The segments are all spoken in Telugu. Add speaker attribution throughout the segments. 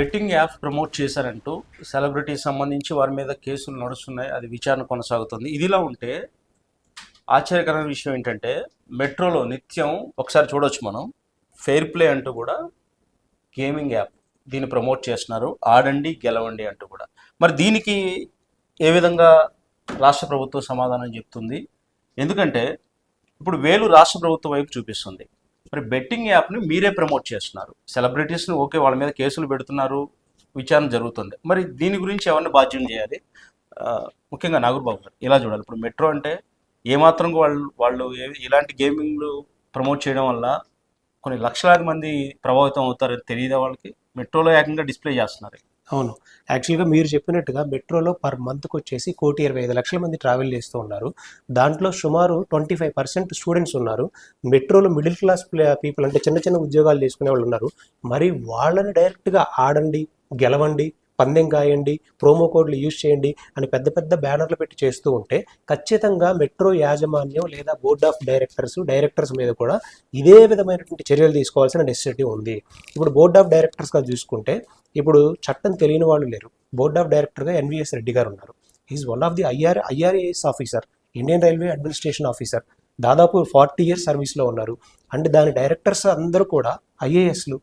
Speaker 1: బెట్టింగ్ యాప్ ప్రమోట్ చేశారంటూ సెలబ్రిటీస్ సంబంధించి వారి మీద కేసులు నడుస్తున్నాయి. అది విచారణ కొనసాగుతుంది. ఇదిలా ఉంటే ఆశ్చర్యకరమైన విషయం ఏంటంటే మెట్రోలో నిత్యం ఒకసారి చూడవచ్చు మనం. ఫెయిర్ ప్లే అంటూ కూడా గేమింగ్ యాప్ దీన్ని ప్రమోట్ చేస్తున్నారు. ఆడండి గెలవండి అంటూ కూడా. మరి దీనికి ఏ విధంగా రాష్ట్ర ప్రభుత్వం సమాధానం చెప్తుంది? ఎందుకంటే ఇప్పుడు వేలు రాష్ట్ర ప్రభుత్వం వైపు చూపిస్తుంది. మరి బెట్టింగ్ యాప్ని మీరే ప్రమోట్ చేస్తున్నారు. సెలబ్రిటీస్ని ఓకే వాళ్ళ మీద కేసులు పెడుతున్నారు విచారణ జరుగుతుంది. మరి దీని గురించి ఎవరిని బాధ్యం చేయాలి? ముఖ్యంగా నాగూర్బాబు గారు. ఇలా చూడాలి? ఇప్పుడు మెట్రో అంటే ఏమాత్రం వాళ్ళు వాళ్ళు ఇలాంటి గేమింగ్లు ప్రమోట్ చేయడం వల్ల కొన్ని లక్షలాది మంది ప్రభావితం అవుతారని తెలియదా వాళ్ళకి? మెట్రోలో ఏకంగా డిస్ప్లే చేస్తున్నారు.
Speaker 2: అవును. యాక్చువల్గా మీరు చెప్పినట్టుగా మెట్రోలో పర్ మంత్కి వచ్చేసి కోటి ఇరవై ఐదు లక్షల మంది ట్రావెల్ చేస్తూ ఉన్నారు. దాంట్లో సుమారు ట్వంటీ ఫైవ్ పర్సెంట్ స్టూడెంట్స్ ఉన్నారు. మెట్రోలో మిడిల్ క్లాస్ పీపుల్ అంటే చిన్న చిన్న ఉద్యోగాలు చేసుకునే వాళ్ళు ఉన్నారు. మరి వాళ్ళని డైరెక్ట్గా ఆడండి గెలవండి పందెం కాయండి ప్రోమో కోడ్లు యూజ్ చేయండి అని పెద్ద పెద్ద బ్యానర్లు పెట్టి చేస్తూ ఉంటే ఖచ్చితంగా మెట్రో యాజమాన్యం లేదా బోర్డ్ ఆఫ్ డైరెక్టర్స్ డైరెక్టర్స్ మీద కూడా ఇదే విధమైనటువంటి చర్యలు తీసుకోవాల్సిన నెసెసిటీ ఉంది. ఇప్పుడు బోర్డ్ ఆఫ్ డైరెక్టర్స్గా చూసుకుంటే ఇప్పుడు చట్టం తెలియని వాళ్ళు లేరు. బోర్డ్ ఆఫ్ డైరెక్టర్గా N V S Reddy garu ఉన్నారు. Is one of the I R IRAS officer Indian railway administration officer. దాదాపు ఫార్టీ ఇయర్స్ సర్వీస్లో ఉన్నారు. అండ్ దాని డైరెక్టర్స్ అందరూ కూడా ఐఏఎస్లు.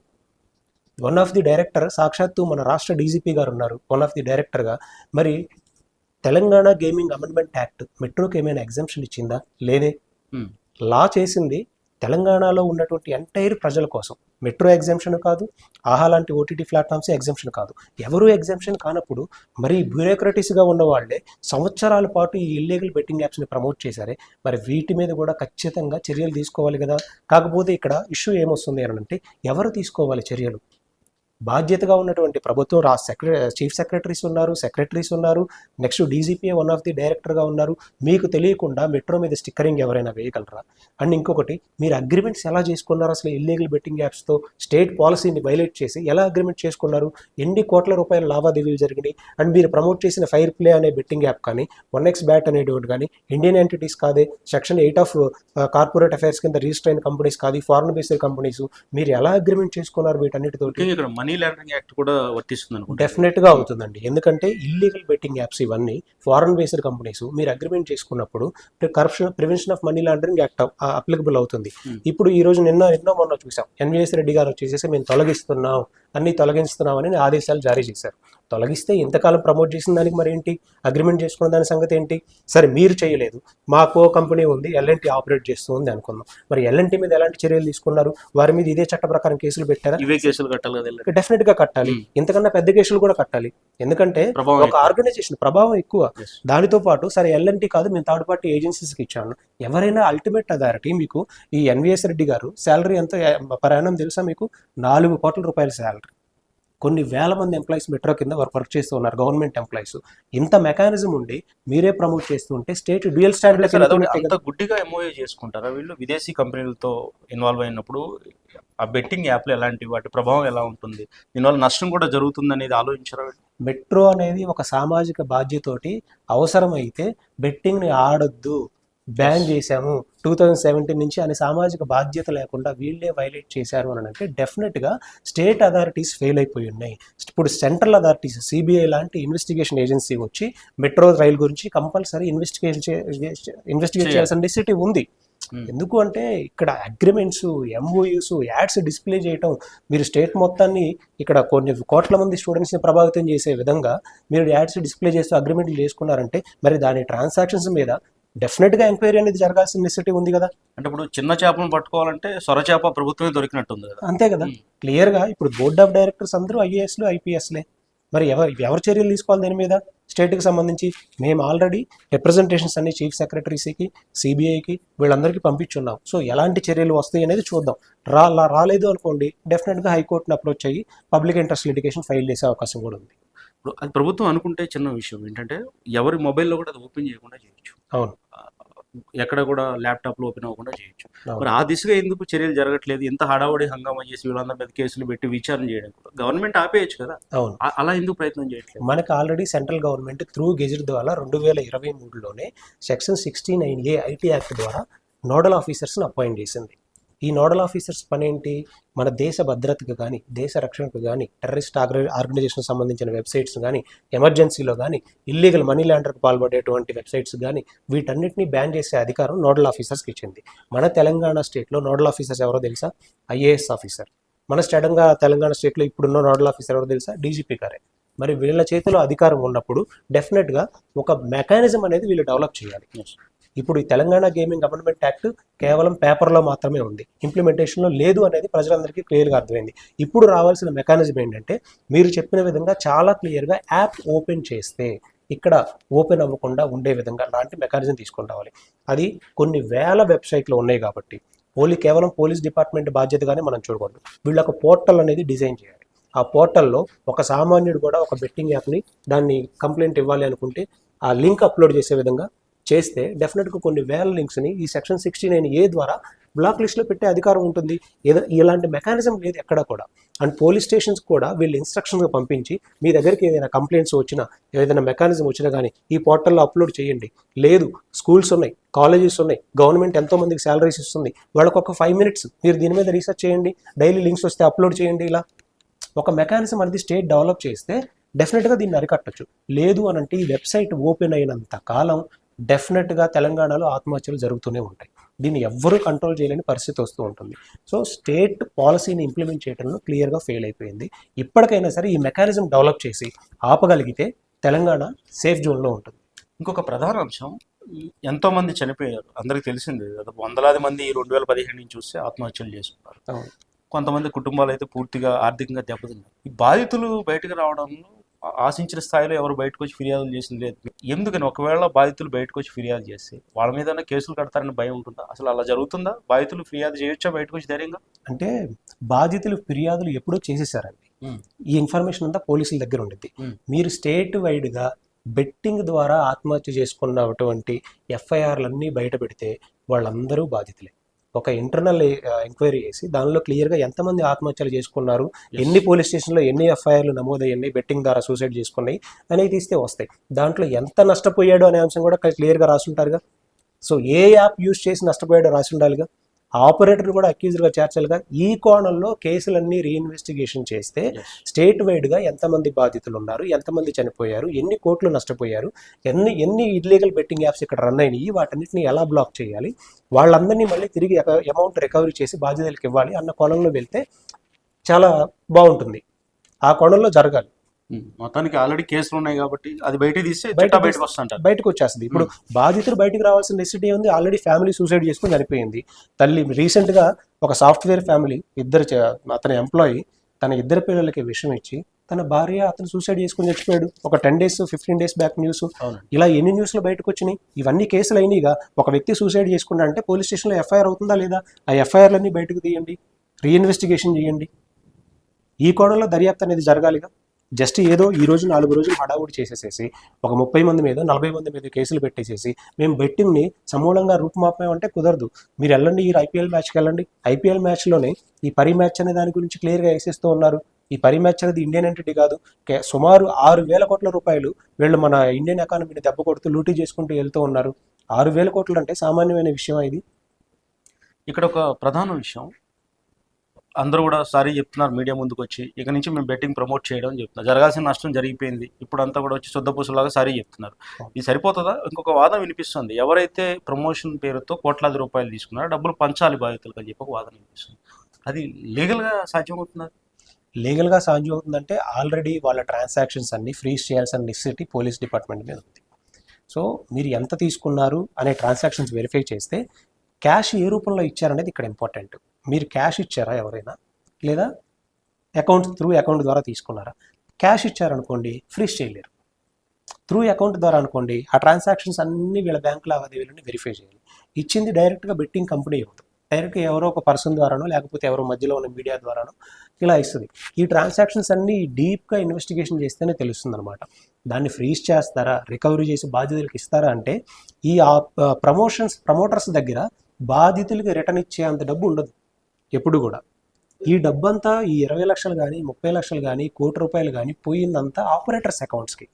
Speaker 2: వన్ ఆఫ్ ది డైరెక్టర్ సాక్షాత్తు మన రాష్ట్ర డీజీపీ గారు ఉన్నారు. వన్ ఆఫ్ ది డైరెక్టర్గా. మరి తెలంగాణ గేమింగ్ అమెండ్మెంట్ యాక్ట్ మెట్రోకి ఏమైనా ఎగ్జామ్షన్ ఇచ్చిందా? లేదే. లా చేసింది తెలంగాణలో ఉన్నటువంటి ఎంటైర్ ప్రజల కోసం మెట్రో ఎగ్జామ్షన్ కాదు ఆహా లాంటి ఓటీటీ ప్లాట్ఫామ్స్ ఎగ్జామ్షన్ కాదు. ఎవరు ఎగ్జామ్షన్ కానప్పుడు మరి బ్యూరోక్రటీస్గా ఉన్న వాళ్ళే సంవత్సరాల పాటు ఈ ఇల్లీగల్ బెట్టింగ్ యాప్స్ని ప్రమోట్ చేశారే. మరి వీటి మీద కూడా ఖచ్చితంగా చర్యలు తీసుకోవాలి కదా. కాకపోతే ఇక్కడ ఇష్యూ ఏమొస్తుంది అని అంటే ఎవరు తీసుకోవాలి చర్యలు? బాధ్యతగా ఉన్నటువంటి ప్రభుత్వం రా సెక్రటరీ చీఫ్ సెక్రటరీస్ ఉన్నారు సెక్రటరీస్ ఉన్నారు next DGP one of the డైరెక్టర్గా ఉన్నారు. మీకు తెలియకుండా మెట్రో మీద స్టిక్కరింగ్ ఎవరైనా వేయగలరా? అండ్ ఇంకొకటి మీరు అగ్రిమెంట్స్ ఎలా చేసుకున్నారు? అసలు ఇల్లీగల్ బెట్టింగ్ యాప్స్తో స్టేట్ పాలసీని వైలేట్ చేసి ఎలా అగ్రిమెంట్ చేసుకున్నారు? ఎన్ని కోట్ల రూపాయల లావాదేవీలు జరిగినాయి? అండ్ మీరు ప్రమోట్ చేసిన ఫైర్ ప్లే అనే బెట్టింగ్ యాప్ కానీ వన్ ఎక్స్ బ్యాట్ అనేటువంటి కానీ ఇండియన్ ఎంటిటీస్ కాదే section eight of corporate affairs కింద రిజిస్టర్ అయిన కంపెనీస్ కాదు ఫారెన్ బేస్డ్ కంపెనీస్ మీరు ఎలా అగ్రిమెంట్ చేసుకున్నారు
Speaker 1: వీటన్నిటితో మనీ లాండరింగ్ యాక్ట్ కూడా వర్తిస్తుంది అనుకుంటా.
Speaker 2: డెఫినెట్గా అవుతుందండి. ఎందుకంటే ఇల్లీగల్ బెట్టింగ్ యాప్స్ ఇవన్నీ ఫారెన్ బేస్డ్ కంపెనీస్ మీరు అగ్రిమెంట్ చేసుకున్నప్పుడు corruption prevention of money laundering act applicable అవుతుంది. ఇప్పుడు ఈ రోజు నిన్న ఎన్నో మొన్న చూసాం. ఎన్విఎస్ రెడ్డి గారు వచ్చేసేసి మేము తొలగిస్తున్నాం అన్ని తొలగిస్తున్నామని ఆదేశాలు జారీ చేశారు. తొలగిస్తే ఇంతకాలం ప్రమోట్ చేసిన దానికి మరి ఏంటి? అగ్రిమెంట్ చేసుకున్న దాని సంగతి ఏంటి? సరే మీరు చేయలేదు. మాకు కంపెనీ ఉంది ఎల్ఎన్టీ ఆపరేట్ చేస్తుంది అనుకుందాం. మరి ఎల్ఎన్టీ మీద ఎలాంటి చర్యలు తీసుకున్నారు? వారి మీద ఇదే చట్ట ప్రకారం కేసులు పెట్టారా?
Speaker 1: ఇవే కేసులు కట్టాలి.
Speaker 2: డెఫినెట్గా కట్టాలి. ఇంతకన్నా పెద్ద కేసులు కూడా కట్టాలి. ఎందుకంటే ఒక ఆర్గనైజేషన్ ప్రభావం ఎక్కువ. దానితో పాటు సరే ఎల్ఎన్టీ కాదు మేము థర్డ్ పార్టీ ఏజెన్సీస్కి ఇచ్చాను ఎవరైనా అల్టిమేట్ అథారిటీ మీకు ఈ ఎన్విఎస్ రెడ్డి గారు శాలరీ ఎంత ప్రయాణం తెలుసా మీకు? నాలుగు కోట్ల రూపాయల శాలరీ కొన్ని వేల మంది ఎంప్లాయీస్ మెట్రో కింద వర్క్ వర్క్ చేస్తూ ఉన్నారు గవర్నమెంట్ ఎంప్లాయీస్ ఇంత మెకానిజం ఉండి మీరే ప్రమోట్ చేస్తూ ఉంటే స్టేట్ డ్యూయల్ స్టాండర్డ్
Speaker 1: అంత గుడ్డిగా ఎంఓఏ చేసుకుంటారా వీళ్ళు? విదేశీ కంపెనీలతో ఇన్వాల్వ్ అయినప్పుడు ఆ బెట్టింగ్ యాప్లు ఎలాంటి వాటి ప్రభావం ఎలా ఉంటుంది? దీనివల్ల నష్టం కూడా జరుగుతుంది అనేది ఆలోచించారా?
Speaker 2: మెట్రో అనేది ఒక సామాజిక బాధ్యతోటి అవసరమైతే బెట్టింగ్ని ఆడొద్దు. బ్యాన్ చేశాము. టూ థౌజండ్ సెవెంటీన్ నుంచి అనే సామాజిక బాధ్యత లేకుండా వీళ్ళే వైలేట్ చేశారు అని అంటే డెఫినెట్గా స్టేట్ అథారిటీస్ ఫెయిల్ అయిపోయి ఉన్నాయి. ఇప్పుడు సెంట్రల్ అథారిటీస్ సిబిఐ లాంటి ఇన్వెస్టిగేషన్ ఏజెన్సీ వచ్చి మెట్రో రైల్ గురించి కంపల్సరీ ఇన్వెస్టిగేషన్ ఇన్వెస్టిగేట్ చేయాల్సిన నెసిటీ ఉంది.
Speaker 1: Hmm.
Speaker 2: ఎందుకు అంటే ఇక్కడ అగ్రిమెంట్స్ ఎంఓయూస్ యాడ్స్ డిస్ప్లే చేయటం మీరు స్టేట్ మొత్తాన్ని ఇక్కడ కొన్ని కోట్ల మంది స్టూడెంట్స్ని ప్రభావితం చేసే విధంగా మీరు యాడ్స్ డిస్ప్లే చేస్తూ అగ్రిమెంట్లు చేసుకున్నారంటే మరి దాని ట్రాన్సాక్షన్స్ మీద డెఫినెట్గా ఎంక్వైరీ అనేది జరగాల్సిన నెసిటీ ఉంది కదా.
Speaker 1: అంటే ఇప్పుడు చిన్న చేపలను పట్టుకోవాలంటే సొర చేప ప్రభుత్వమే దొరికినట్టుంది కదా.
Speaker 2: అంతే కదా. క్లియర్గా ఇప్పుడు బోర్డ్ ఆఫ్ డైరెక్టర్స్ అందరూ ఐఏఎస్లు ఐపీఎస్లే. మరి ఎవరు ఎవరు చర్యలు తీసుకోవాలి దీని మీద? స్టేట్కి సంబంధించి మేము ఆల్రెడీ రిప్రజెంటేషన్స్ అన్ని చీఫ్ సెక్రటరీస్కి సిబిఐకి వీళ్ళందరికీ పంపించున్నాం. సో ఎలాంటి చర్యలు వస్తాయి అనేది చూద్దాం. రా రాలేదు అనుకోండి డెఫినెట్గా హైకోర్టుని అప్రోచ్ అయ్యి పబ్లిక్ ఇంట్రెస్ట్ లిటిగేషన్ ఫైల్ చేసే అవకాశం కూడా ఉంది.
Speaker 1: ఇప్పుడు అది ప్రభుత్వం అనుకుంటే చిన్న విషయం ఏంటంటే ఎవరి మొబైల్లో కూడా అది ఓపెన్ చేయకుండా చేయొచ్చు.
Speaker 2: అవును.
Speaker 1: ఎక్కడ కూడా ల్యాప్టాప్లో ఓపెన్ అవ్వకుండా చేయొచ్చు. మరి ఆ దిశగా ఎందుకు చర్యలు జరగట్లేదు? ఎంత హడావుడి హంగామా చేసి వీళ్ళందరి మీద కేసులు పెట్టి విచారణ చేయడం? గవర్నమెంట్ ఆపేయచ్చు కదా.
Speaker 2: అవును.
Speaker 1: అలా ఎందుకు ప్రయత్నం చేయట్లేదు?
Speaker 2: మనకు already central government through gazette ద్వారా రెండు వేల ఇరవై మూడులోనే section sixty nine A IT act ద్వారా నోడల్ ఆఫీసర్స్ని అపాయింట్ చేసింది. ఈ నోడల్ ఆఫీసర్స్ పనేంటి? మన దేశ భద్రతకు కానీ దేశ రక్షణకు కానీ టెర్రరిస్ట్ ఆర్గనైజేషన్ సంబంధించిన వెబ్సైట్స్ కానీ ఎమర్జెన్సీలో కానీ ఇల్లీగల్ మనీ ల్యాండర్కు పాల్పడేటువంటి వెబ్సైట్స్ కానీ వీటన్నిటిని బ్యాన్ చేసే అధికారం నోడల్ ఆఫీసర్స్కి ఇచ్చింది. మన తెలంగాణ స్టేట్లో నోడల్ ఆఫీసర్స్ ఎవరో తెలుసా? IAS officer. మన స్టడంగా తెలంగాణ స్టేట్లో ఇప్పుడున్న నోడల్ ఆఫీసర్ ఎవరో తెలుసా? డీజీపీ గారే. మరి వీళ్ళ చేతిలో అధికారం ఉన్నప్పుడు డెఫినెట్గా ఒక మెకానిజం అనేది వీళ్ళు డెవలప్ చేయాలి. ఇప్పుడు ఈ తెలంగాణ గేమింగ్ గవర్నమెంట్ యాక్ట్ కేవలం పేపర్లో మాత్రమే ఉంది. ఇంప్లిమెంటేషన్లో లేదు అనేది ప్రజలందరికీ క్లియర్గా అర్థమైంది. ఇప్పుడు రావాల్సిన మెకానిజం ఏంటంటే మీరు చెప్పిన విధంగా చాలా క్లియర్గా యాప్ ఓపెన్ చేస్తే ఇక్కడ ఓపెన్ అవ్వకుండా ఉండే విధంగా లాంటి మెకానిజం తీసుకొని రావాలి. అది కొన్ని వేల వెబ్సైట్లు ఉన్నాయి కాబట్టి ఓన్లీ కేవలం పోలీస్ డిపార్ట్మెంట్ బాధ్యతగానే మనం చూడకూడదు. వీళ్ళకు పోర్టల్ అనేది డిజైన్ చేయాలి. ఆ పోర్టల్లో ఒక సామాన్యుడు కూడా ఒక బెట్టింగ్ యాప్ని దాన్ని కంప్లైంట్ ఇవ్వాలి అనుకుంటే ఆ లింక్ అప్లోడ్ చేసే విధంగా చేస్తే డెఫినెట్గా కొన్ని వేల లింక్స్ని ఈ సెక్షన్ సిక్స్టీ నైన్ ఏ ద్వారా బ్లాక్ లిస్ట్లో పెట్టే అధికారం ఉంటుంది. ఏదో ఇలాంటి మెకానిజం లేదు ఎక్కడ కూడా. అండ్ పోలీస్ స్టేషన్స్ కూడా వీళ్ళు ఇన్స్ట్రక్షన్స్గా పంపించి మీ దగ్గరికి ఏదైనా కంప్లైంట్స్ వచ్చినా ఏదైనా మెకానిజం వచ్చినా కానీ ఈ పోర్టల్లో అప్లోడ్ చేయండి. లేదు స్కూల్స్ ఉన్నాయి కాలేజెస్ ఉన్నాయి గవర్నమెంట్ ఎంతో మందికి శాలరీస్ ఇస్తుంది. వాళ్ళకు ఒక ఫైవ్ మినిట్స్ మీరు దీని మీద రీసెర్చ్ చేయండి డైలీ లింక్స్ వస్తే అప్లోడ్ చేయండి ఇలా. ఒక మెకానిజం అనేది స్టేట్ డెవలప్ చేస్తే డెఫినెట్గా దీన్ని అరికట్టచ్చు. లేదు అనంటే ఈ వెబ్సైట్ ఓపెన్ అయినంత కాలం డెఫినెట్గా తెలంగాణలో ఆత్మహత్యలు జరుగుతూనే ఉంటాయి. దీన్ని ఎవ్వరూ కంట్రోల్ చేయలేని పరిస్థితి వస్తూ ఉంటుంది. సో స్టేట్ పాలసీని ఇంప్లిమెంట్ చేయడంలో క్లియర్గా ఫెయిల్ అయిపోయింది. ఇప్పటికైనా సరే ఈ మెకానిజం డెవలప్ చేసి ఆపగలిగితే తెలంగాణ సేఫ్ జోన్లో ఉంటుంది.
Speaker 1: ఇంకొక ప్రధాన అంశం ఎంతో మంది చనిపోయారు. అందరికి తెలిసింది వందలాది మంది ఈ రెండు వేల పదిహేను నుంచి చూస్తే ఆత్మహత్యలు చేసుకున్నారు. కొంతమంది కుటుంబాలు అయితే పూర్తిగా ఆర్థికంగా దెబ్బతిన్నారు. ఈ బాధితులు బయటకు రావడంలో ఆశించిన స్థాయిలో ఎవరు బయటకు వచ్చి ఫిర్యాదులు చేసింది లేదు. ఎందుకని? ఒకవేళ బాధితులు బయటకు వచ్చి ఫిర్యాదు చేస్తే వాళ్ళ మీద కేసులు కడతారని భయం ఉంటుందా? అసలు అలా జరుగుతుందా? బాధితులు ఫిర్యాదు చేయొచ్చా బయటకు వచ్చి ధైర్యంగా?
Speaker 2: అంటే బాధితులు ఫిర్యాదులు ఎప్పుడూ చేసేసారండి. ఈ ఇన్ఫర్మేషన్ అంతా పోలీసుల దగ్గర ఉండిద్ది.
Speaker 1: ఉమ్.
Speaker 2: మీరు స్టేట్ వైడ్గా బెట్టింగ్ ద్వారా ఆత్మహత్య చేసుకున్నటువంటి ఎఫ్ఐఆర్లన్నీ బయట పెడితే వాళ్ళందరూ బాధితులే. ఒక ఇంటర్నల్ ఎంక్వైరీ చేసి దానిలో క్లియర్గా ఎంతమంది ఆత్మహత్యలు చేసుకున్నారు ఎన్ని పోలీస్ స్టేషన్లో ఎన్ని ఎఫ్ఐఆర్లు నమోదయ్యాయి బెట్టింగ్ ద్వారా సూసైడ్ చేసుకున్నాయి అనేవి తీస్తే వస్తాయి. దాంట్లో ఎంత నష్టపోయాడు అనే అంశం కూడా క్లియర్గా రాసుంటారుగా. సో ఏ యాప్ యూజ్ చేసి నష్టపోయాడో రాసి ఉండాలిగా ఆపరేటర్ కూడా అక్యూజ్డ్గా చేర్చాలిగా ఈ కోణంలో కేసులన్నీ రీఇన్వెస్టిగేషన్ చేస్తే స్టేట్ వైడ్గా ఎంతమంది బాధితులు ఉన్నారు ఎంతమంది చనిపోయారు ఎన్ని కోట్లు నష్టపోయారు ఎన్ని ఎన్ని ఇల్లీగల్ బెట్టింగ్ యాప్స్ ఇక్కడ రన్ అయినాయి వాటన్నిటిని ఎలా బ్లాక్ చేయాలి వాళ్ళందరినీ మళ్ళీ తిరిగి అమౌంట్ రికవరీ చేసి బాధ్యతలకు ఇవ్వాలి అన్న కోణంలో వెళ్తే చాలా బాగుంటుంది. ఆ కోణంలో జరగాలి.
Speaker 1: మొత్తానికి ఆల్రెడీ కేసులు ఉన్నాయి కాబట్టి అది బయట తీస్తే
Speaker 2: బయట
Speaker 1: బయటకు వస్తుంటారు
Speaker 2: బయటకు వచ్చేస్తుంది. ఇప్పుడు బాధితులు బయటికి రావాల్సిన నెసిటీ ఉంది. ఆల్రెడీ ఫ్యామిలీ సూసైడ్ చేసుకుని చనిపోయింది. తల్లి రీసెంట్గా ఒక సాఫ్ట్వేర్ ఫ్యామిలీ ఇద్దరు అతని ఎంప్లాయీ తన ఇద్దరు పిల్లలకి విషయం ఇచ్చి తన భార్య అతను సూసైడ్ చేసుకుని చచ్చిపోయాడు. ఒక ten days fifteen days back news ఇలా ఎన్ని న్యూస్లు బయటకు వచ్చినాయి ఇవన్నీ కేసులు అయినాయిగా ఒక వ్యక్తి సూసైడ్ చేసుకున్నా అంటే పోలీస్ స్టేషన్లో ఎఫ్ఐఆర్ అవుతుందా లేదా? ఆ ఎఫ్ఐఆర్లన్నీ బయటకు తీయండి. రీఇన్వెస్టిగేషన్ చేయండి. ఈ కోణంలో దర్యాప్తు అనేది జరగాలిగా? జస్ట్ ఏదో ఈ రోజు నాలుగు రోజులు హడావుడి చేసేసేసి ఒక ముప్పై మంది మీద నలభై మంది మీద కేసులు పెట్టేసేసి మేము బెట్టింగ్ని సమూలంగా రూపుమాపామంటే కుదరదు. మీరు వెళ్ళండి ఈ ఐపీఎల్ మ్యాచ్కి వెళ్ళండి. ఐపీఎల్ మ్యాచ్లోనే ఈ పరి మ్యాచ్ అనే దాని గురించి క్లియర్గా వేసేస్తూ ఉన్నారు. ఈ పరి మ్యాచ్ అనేది ఇండియన్ ఎంటిటీ కాదు. సుమారు ఆరు వేల కోట్ల రూపాయలు వీళ్ళు మన ఇండియన్ ఎకానమీని దెబ్బ కొడుతూ లూటీ చేసుకుంటూ వెళ్తూ ఉన్నారు. ఆరు వేల కోట్లు అంటే సామాన్యమైన విషయం ఇది?
Speaker 1: ఇక్కడ ఒక ప్రధాన విషయం. అందరూ కూడా సారీ చెప్తున్నారు మీడియా ముందుకు వచ్చి ఇక నుంచి మేము బెట్టింగ్ ప్రమోట్ చేయడం అని చెప్తున్నారు. జరగాల్సిన నష్టం జరిగిపోయింది. ఇప్పుడు అంతా కూడా వచ్చి శుద్ధపూసలాగా సారీ చెప్తున్నారు. ఇది సరిపోతుందా? ఇంకొక వాదం వినిపిస్తుంది. ఎవరైతే ప్రమోషన్ పేరుతో కోట్లాది రూపాయలు తీసుకున్నారో డబ్బులు పంచాలి బాధితులకు అని చెప్పి ఒక వాదన వినిపిస్తుంది. అది లీగల్గా సాధ్యమవుతున్నారు
Speaker 2: లీగల్గా సాధ్యం అవుతుందంటే ఆల్రెడీ వాళ్ళ ట్రాన్సాక్షన్స్ అన్ని ఫ్రీజ్ చేయాల్సిన నెసిటీ పోలీస్ డిపార్ట్మెంట్ మీద ఉంది. సో మీరు ఎంత తీసుకున్నారు అనే ట్రాన్సాక్షన్స్ వెరిఫై చేస్తే క్యాష్ ఏ రూపంలో ఇచ్చారనేది ఇక్కడ ఇంపార్టెంట్ మీరు క్యాష్ ఇచ్చారా ఎవరైనా? లేదా అకౌంట్ త్రూ అకౌంట్ ద్వారా తీసుకున్నారా? క్యాష్ ఇచ్చారనుకోండి ఫ్రీజ్ చేయలేరు. త్రూ అకౌంట్ ద్వారా అనుకోండి ఆ ట్రాన్సాక్షన్స్ అన్ని వీళ్ళ బ్యాంక్ లావాదేవీలను వెరిఫై చేయాలి. ఇచ్చింది డైరెక్ట్గా బెట్టింగ్ కంపెనీ ఇవ్వదు. డైరెక్ట్గా ఎవరో ఒక పర్సన్ ద్వారానో లేకపోతే ఎవరో మధ్యలో ఉన్న మీడియా ద్వారానో ఇలా ఇస్తుంది. ఈ ట్రాన్సాక్షన్స్ అన్ని డీప్గా ఇన్వెస్టిగేషన్ చేస్తేనే తెలుస్తుంది అనమాట దాన్ని ఫ్రీజ్ చేస్తారా రికవరీ చేసి బాధితులకు ఇస్తారా అంటే ఈ ప్రమోషన్స్ ప్రమోటర్స్ దగ్గర బాధితులకి రిటర్న్ ఇచ్చే అంత డబ్బు ఉండదు. ఎప్పుడు కూడా. ఈ డబ్బంతా ఈ ఇరవై లక్షలు కానీ ముప్పై లక్షలు కానీ కోటి రూపాయలు కానీ పోయిందంతా ఆపరేటర్స్ అకౌంట్స్కి.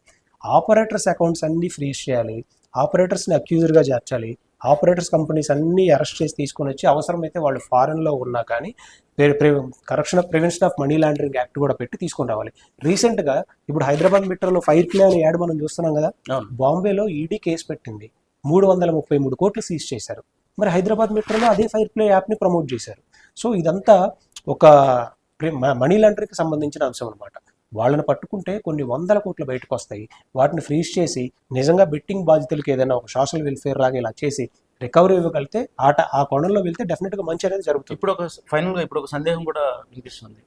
Speaker 2: ఆపరేటర్స్ అకౌంట్స్ అన్ని ఫ్రీజ్ చేయాలి ఆపరేటర్స్ని అక్యూజర్గా చేర్చాలి ఆపరేటర్స్ కంపెనీస్ అన్ని అరెస్ట్ చేసి తీసుకొని వచ్చి అవసరమైతే వాళ్ళు ఫారెన్లో ఉన్నా కానీ corruption of prevention of money laundering act కూడా పెట్టి తీసుకొని రావాలి. రీసెంట్గా ఇప్పుడు హైదరాబాద్ మెట్రోలో ఫైర్ ప్లే అనే యాడ్ మనం చూస్తున్నాం కదా బాంబేలో ఈడీ కేసు పెట్టింది. మూడు వందల ముప్పై మూడు కోట్లు సీజ్ చేశారు. మరి హైదరాబాద్ మెట్రోలో అదే ఫైర్ ప్లే యాప్ని ప్రమోట్ చేశారు. సో ఇదంతా ఒక మనీ లాండరింగ్కి సంబంధించిన అంశం అనమాట వాళ్ళని పట్టుకుంటే కొన్ని వందల కోట్లు బయటకు వస్తాయి వాటిని ఫ్రీజ్ చేసి నిజంగా బెట్టింగ్ బాధితులకు ఏదైనా ఒక సోషల్ వెల్ఫేర్ లాగా ఇలా చేసి రికవరీ ఇవ్వగలిగితే ఆట ఆ కోణంలో వెళ్తే డెఫినెట్గా మంచి అనేది జరుగుతుంది.
Speaker 1: ఇప్పుడు ఒక ఫైనల్గా ఇప్పుడు ఒక సందేహం కూడా వినిపిస్తుంది.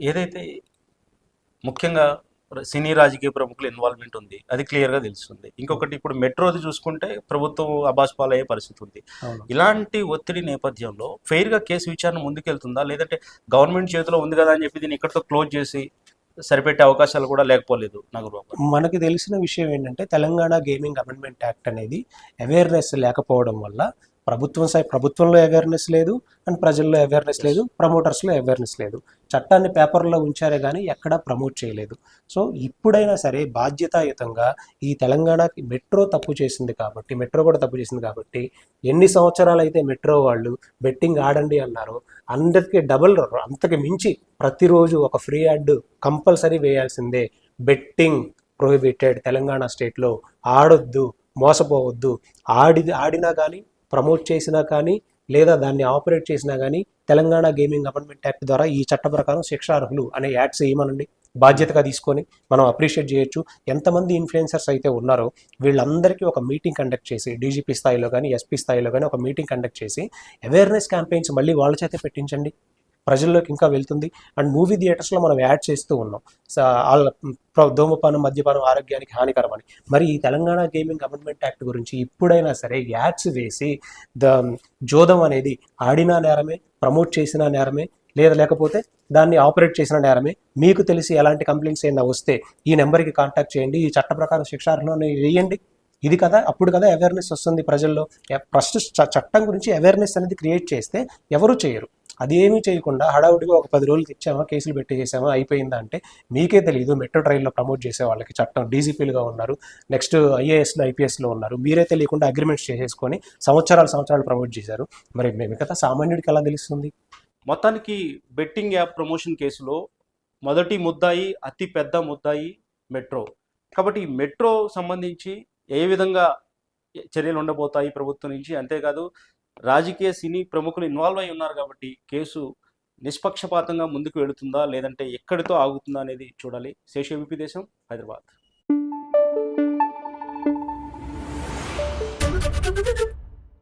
Speaker 1: ఏదైతే ముఖ్యంగా సినీ రాజకీయ ప్రముఖుల ఇన్వాల్వ్మెంట్ ఉంది. అది క్లియర్గా తెలుస్తుంది. ఇంకొకటి ఇప్పుడు మెట్రోది చూసుకుంటే ప్రభుత్వం అబాస్ పాలయ్యే పరిస్థితి ఉంది. ఇలాంటి ఒత్తిడి నేపథ్యంలో ఫెయిర్గా కేసు విచారణ ముందుకెళ్తుందా? లేదంటే గవర్నమెంట్ చేతిలో ఉంది కదా అని చెప్పి దీన్ని ఇక్కడితో క్లోజ్ చేసి సరిపెట్టే అవకాశాలు కూడా లేకపోలేదు నాగబాబు
Speaker 2: మనకి తెలిసిన విషయం ఏంటంటే తెలంగాణ గేమింగ్ అమెండ్మెంట్ యాక్ట్ అనేది అవేర్నెస్ లేకపోవడం వల్ల ప్రభుత్వం సై ప్రభుత్వంలో అవేర్నెస్ లేదు అండ్ ప్రజల్లో అవేర్నెస్ లేదు ప్రమోటర్స్లో అవేర్నెస్ లేదు. చట్టాన్ని పేపర్లో ఉంచారే కానీ ఎక్కడా ప్రమోట్ చేయలేదు. సో ఇప్పుడైనా సరే బాధ్యతాయుతంగా ఈ తెలంగాణకి మెట్రో తప్పు చేసింది కాబట్టి మెట్రో కూడా తప్పు చేసింది కాబట్టి ఎన్ని సంవత్సరాలు అయితే మెట్రో వాళ్ళు బెట్టింగ్ ఆడండి అన్నారో అందరికి డబుల్ అంతకి మించి ప్రతిరోజు ఒక ఫ్రీ యాడ్ కంపల్సరీ వేయాల్సిందే. బెట్టింగ్ ప్రొహిబిటెడ్ తెలంగాణ స్టేట్లో ఆడొద్దు మోసపోవద్దు. ఆడి ఆడినా కానీ ప్రమోట్ చేసినా కానీ లేదా దాన్ని ఆపరేట్ చేసినా కానీ తెలంగాణ గేమింగ్ అమెండ్మెంట్ యాక్ట్ ద్వారా ఈ చట్ట ప్రకారం శిక్షార్హులు అనే యాడ్స్ ఏమనండి? బాధ్యతగా తీసుకొని మనం అప్రిషియేట్ చేయొచ్చు. ఎంతమంది ఇన్ఫ్లుయెన్సర్స్ అయితే ఉన్నారో వీళ్ళందరికీ ఒక మీటింగ్ కండక్ట్ చేసి డీజీపీ స్థాయిలో కానీ ఎస్పీ స్థాయిలో కానీ ఒక మీటింగ్ కండక్ట్ చేసి అవేర్నెస్ క్యాంపెయిన్స్ మళ్ళీ వాళ్ళ చేత పెట్టించండి. ప్రజల్లోకి ఇంకా వెళ్తుంది. అండ్ మూవీ థియేటర్స్లో మనం యాడ్ చేస్తూ ఉన్నాం. స- వాళ్ళ ప్ర- ధూమపానం మద్యపానం ఆరోగ్యానికి హానికరం అని మరి ఈ తెలంగాణ గేమింగ్ అమెండ్మెంట్ యాక్ట్ గురించి ఇప్పుడైనా సరే యాడ్స్ వేసి ద జోదం అనేది ఆడినా నేరమే ప్రమోట్ చేసిన నేరమే లేదా లేకపోతే దాన్ని ఆపరేట్ చేసిన నేరమే. మీకు తెలిసి ఎలాంటి కంప్లైంట్స్ ఏమైనా వస్తే ఈ నెంబర్కి కాంటాక్ట్ చేయండి. ఈ చట్ట ప్రకారం శిక్షార్హులను వేయండి ఇది కదా అప్పుడు కదా అవేర్నెస్ వస్తుంది ప్రజల్లో. ఫస్ట్ చట్టం గురించి అవేర్నెస్ అనేది క్రియేట్ చేస్తే ఎవరు చేయరు. అది ఏమీ చేయకుండా హడావుడిగా ఒక పది రోజులు తెచ్చామా కేసులు పెట్టేసామా అయిపోయిందా అంటే మీకే తెలియదు మెట్రో ట్రైన్లో ప్రమోట్ చేసే వాళ్ళకి చట్టం డీజీపీలుగా ఉన్నారు. నెక్స్ట్ ఐఏఎస్లో ఐపీఎస్లో ఉన్నారు. మీరే తెలియకుండా అగ్రిమెంట్స్ చేసేసుకొని సంవత్సరాలు సంవత్సరాలు ప్రమోట్ చేశారు. మరి మిగతా సామాన్యుడికి ఎలా తెలుస్తుంది?
Speaker 1: మొత్తానికి బెట్టింగ్ యాప్ ప్రమోషన్ కేసులో మొదటి ముద్దాయి అతి పెద్ద ముద్దాయి మెట్రో. కాబట్టి మెట్రో సంబంధించి ఏ విధంగా చర్యలు ఉండబోతాయి ప్రభుత్వం నుంచి? అంతేకాదు రాజకీయ సినీ ప్రముఖులు ఇన్వాల్వ్ అయి ఉన్నారు కాబట్టి కేసు నిష్పక్షపాతంగా ముందుకు వెళుతుందా లేదంటే ఎక్కడితో ఆగుతుందా అనేది చూడాలి. శేషవిపి దేశం హైదరాబాద్.